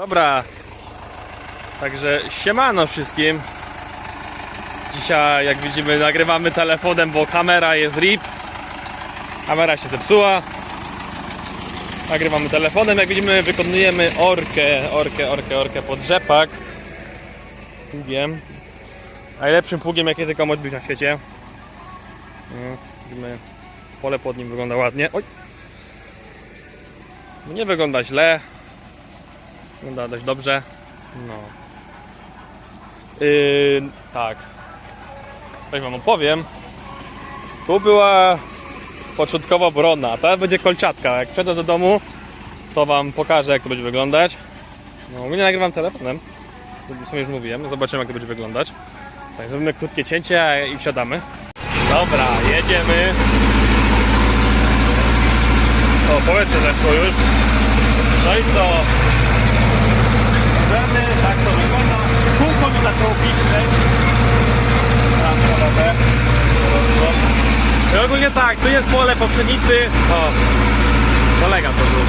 Dobra. Także siemano wszystkim. Dzisiaj jak widzimy nagrywamy telefonem, bo kamera jest RIP. Kamera się zepsuła. Nagrywamy telefonem, jak widzimy wykonujemy orkę, orkę, orkę, orkę pod rzepak. Pługiem. Najlepszym pługiem jakie tylko może być na świecie. No, widzimy pole pod nim wygląda ładnie. Oj. Nie wygląda źle. Wygląda dość dobrze. No. Yy, tak. Coś wam opowiem. Tu była początkowo brona, a teraz będzie kolczatka. Jak przyjdę do domu, to wam pokażę jak to będzie wyglądać. No, ogólnie nagrywam telefonem. W sumie już mówiłem, zobaczymy jak to będzie wyglądać. Tak, zrobimy krótkie cięcie i wsiadamy. Dobra, jedziemy. O, powietrze zeszło już. No i co? Możemy, tak to wygląda. Kółko mi zaczęło piszczeć. Trochę. I ogólnie tak, tu jest pole po pszenicy. O, kolega to był.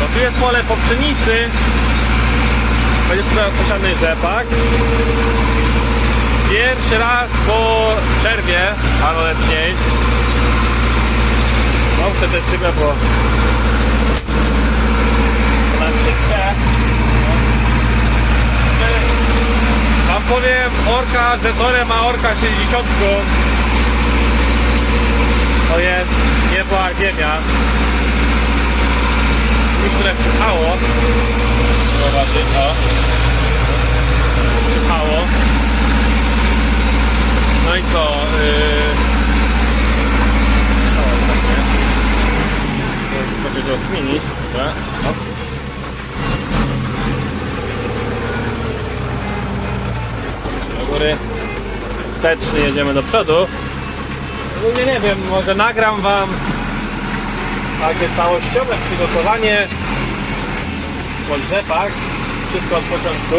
No tu jest pole po pszenicy. Będzie tutaj posiany rzepak. Pierwszy raz po przerwie paroletniej. No wtedy szybę, bo nam się trze. No. Wam powiem, orka z detorem, a orka 60 to jest niebła ziemia. Już trochę przypało. Zobaczyć, o. Przypało. No i co? Yy... O, tak nie. Trochę rozkminić. Dobra. O. Do góry. Wsteczny jedziemy do przodu. Ogólnie nie wiem, może nagram wam takie całościowe przygotowanie pod rzepak. Wszystko od początku.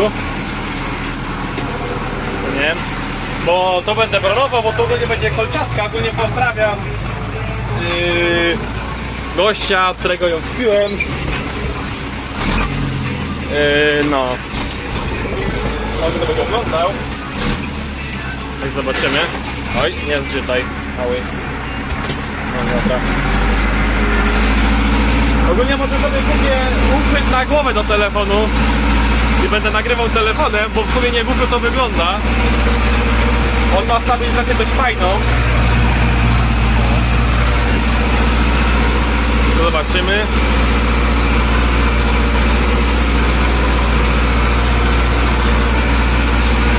Nie? Bo to będę bronował, bo to ogólnie będzie kolczatka. Ogólnie pozdrawiam yy, gościa, którego ją kupiłem. Yy, no. On to będzie oglądał. Tak zobaczymy. Oj, nie zgrzytaj. Mały. No dobra. Ogólnie może sobie kupię uchwyt na głowę do telefonu i będę nagrywał telefonem, bo w sumie nie głupio to wygląda. On ma stabilizację dość fajną. To zobaczymy.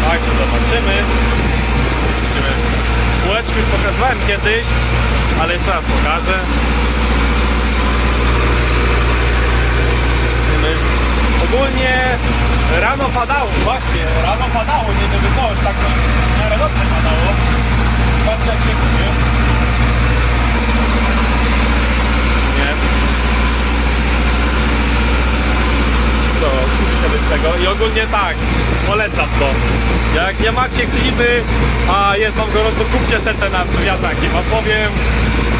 Tak, to. Zobaczymy. Pokazywałem kiedyś, ale jeszcze raz pokażę. Ogólnie rano padało, właśnie, rano padało, nie żeby coś, tak dobrze padało. Patrzę jak się kupię. Nie. Z tego i ogólnie tak, polecam to. Jak nie macie klimy, a jest wam gorąco, kupcie setę na wiatraki, wam powiem,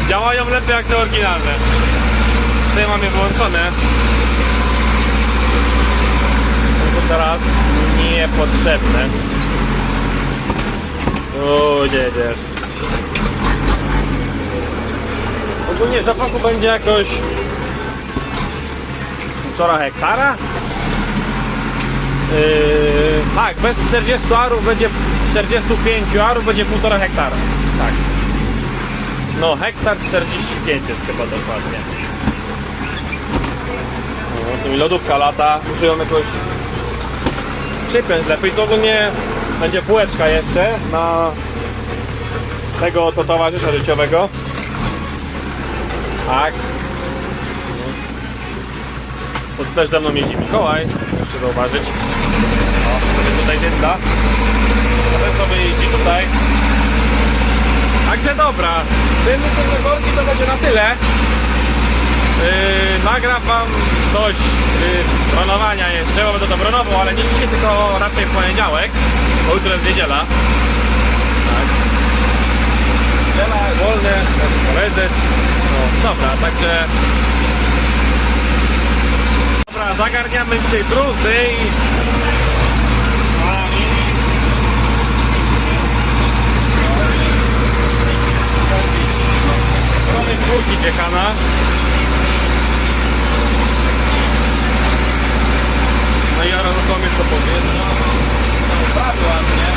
działają lepiej jak te oryginalne. Tutaj mam je wyłączone. to teraz niepotrzebne. O, jedziesz. Ogólnie zapachu będzie jakoś półtora hektara. Yy, tak, bez 40 arów będzie 45 arów będzie półtora hektara. Tak. No, hektar 45 jest chyba dokładnie. No, tu mi lodówka lata, muszę ją jakoś przypiąć lepiej. To ogólnie będzie półeczka jeszcze na tego oto towarzysza życiowego. Tak. To też dawno jeździ Mikołaj, muszę zauważyć. O, tutaj dynda. Potem sobie jeździ tutaj. Także dobra, tym liczę worki to będzie na tyle. Yy, nagram wam coś yy, bronowania jeszcze, bo będę to bronował, ale nie dzisiaj, tylko raczej w poniedziałek, bo jutro jest niedziela. Tak. Niedziela, wolne, koledzy. No, dobra, także... Dobra, Dobra, zagarniamy dzisiaj bruzdy i... Mamy czwórki piekana. No i aerotomie co powietrza. No, prawie ładnie.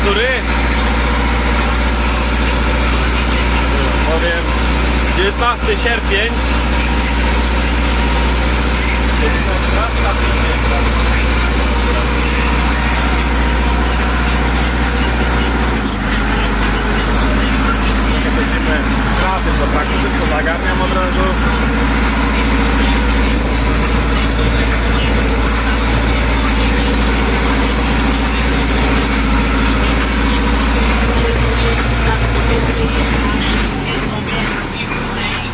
Który? Powiem 19 sierpień. 11.50. Będziemy razem do traktu, tylko zagarniam od razu.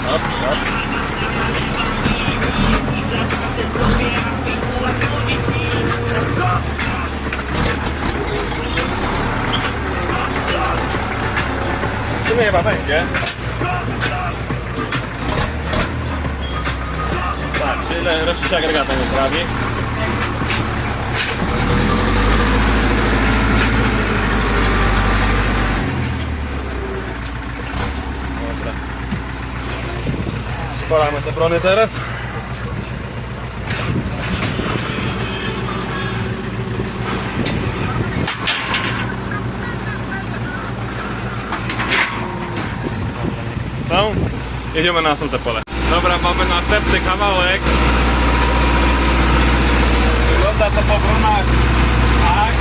Hop, hop. Sumie chyba będzie. Tak, czyli rośnie się agregatem poprawi. Dobra. Sporamy te brony teraz. Są? Jedziemy na następne pole. Dobra, mamy następny kawałek. Wygląda to po brunach tak.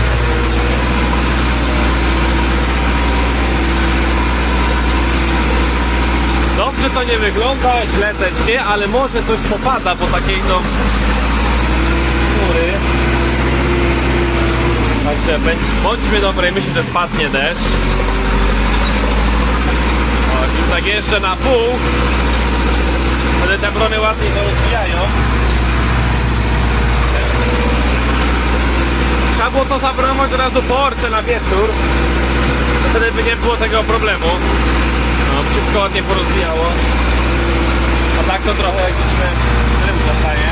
Dobrze to nie wygląda, źle też nie, ale może coś popada po takiej no... Góry. Także bądźmy dobrej myśli, że spadnie deszcz. I tak jeszcze na pół. Wtedy te brony ładnie to rozwijają. Trzeba było to zabronować od razu po orce na wieczór. Wtedy by nie było tego problemu. No, wszystko ładnie porozwijało. A tak to trochę jak widzimy tyle zostaje.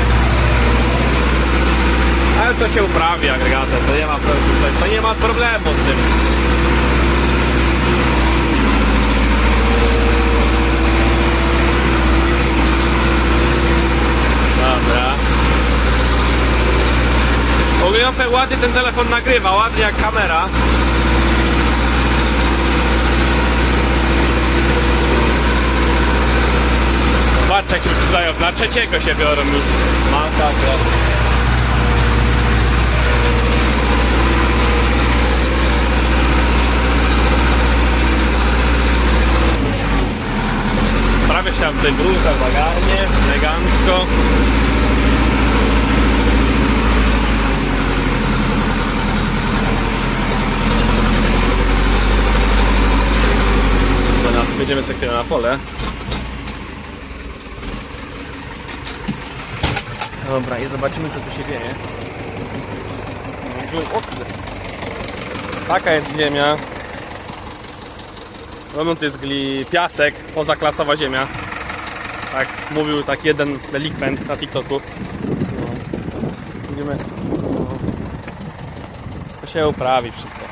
Ale to się uprawi agregatem, to nie ma, pro- to nie ma problemu z tym. Dobra. Ogólnie ładnie ten telefon nagrywa, ładnie jak kamera. Patrz jak już wrzucają, na trzeciego się biorą już. Masakra. Prawie się tam wybrucha bagarnie, elegancko. Będziemy sobie chwilę na pole. Dobra, i zobaczymy co tu się dzieje. O kurde. Taka jest ziemia. Robią to jest gli piasek, pozaklasowa ziemia. Tak mówił tak jeden delikwent na TikToku. No. Widzimy. No. To się uprawi wszystko.